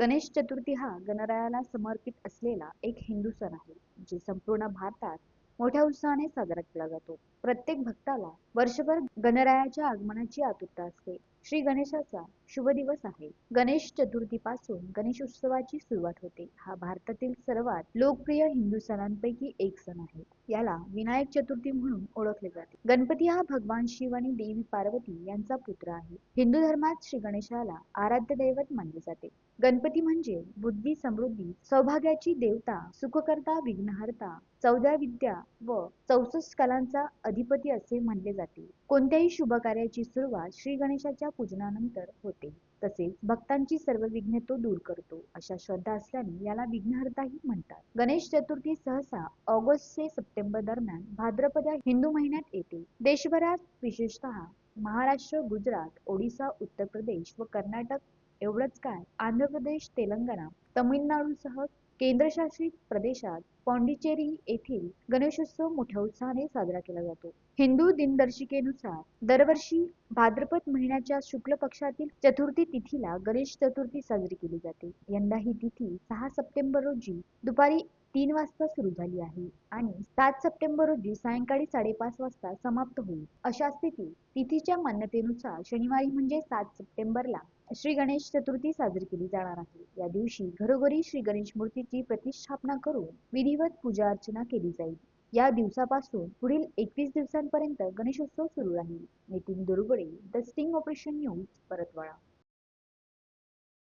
गणेश चतुर्थी हा गणरायाला समर्पित असलेला एक हिंदू सण आहे जे संपूर्ण भारतात मोठ्या उत्साहाने साजरा केला जातो. प्रत्येक भक्ताला वर्षभर गणरायाच्या आगमनाची आतुरता असते. श्री गणेशाचा शुभ दिवस आहे. गणेश चतुर्थी पासून गणेश उत्सवाची सुरुवात होते. हा भारतातील सर्वात लोकप्रिय हिंदू सणांपैकी एक सण आहे. याला विनायक चतुर्थी म्हणून ओळखले जाते. गणपती हा भगवान शिव आणि देवी पार्वती यांचा पुत्र आहे. हिंदू धर्मात श्री गणेशाला आराध्य दैवत मानले जाते. गणपती म्हणजे बुद्धी समृद्धी सौभाग्याची देवता सुखकर्ता विघ्नहर्ता चौदा विद्या व चौसष्ट कलांचा अधिपती असे म्हणले जाते. कोणत्याही शुभ कार्याची सुरुवात श्री गणेशाच्या पूजनानंतर होते. तसेच भक्तांची सर्व विघ्ने तो दूर करतो अशा श्रद्धा असल्याने याला विघ्नहर्ताही म्हणतात. गणेश चतुर्थी सहसा ऑगस्ट ते सप्टेंबर दरम्यान भाद्रपद या हिंदू महिन्यात येते. देशभरात विशेषतः महाराष्ट्र गुजरात ओडिसा उत्तर प्रदेश व कर्नाटक एवढंच काय आंध्र प्रदेश तेलंगणा तमिळनाडूसह केंद्रशासित प्रदेशात पाँडिचेरी येथील गणेशोत्सव मोठ्या उत्साहाने साजरा केला जातो. हिंदू दिनदर्शिकेनुसार दरवर्षी भाद्रपद महिन्याच्या शुक्ल पक्षातील चतुर्थी तिथीला गणेश चतुर्थी साजरी केली जाते. यंदा ही तिथी सहा सप्टेंबर रोजी दुपारी तीन वाजता सुरू झाली आहे आणि सात सप्टेंबर रोजी सायंकाळी साडेपाच वाजता समाप्त होईल. अशा स्थितीत तिथीच्या मान्यतेनुसार शनिवारी म्हणजे सात सप्टेंबरला श्री गणेश चतुर्थी साजरी केली जाणार आहे. या दिवशी घरोघरी श्री गणेश मूर्तीची प्रतिष्ठापना करून विधी विधिवत पूजा अर्चना केली जाईल. या दिवसापासून पुढील एकवीस दिवसांपर्यंत गणेशोत्सव सुरू राहील. Nitin Durgude the sting operation news Paratwada.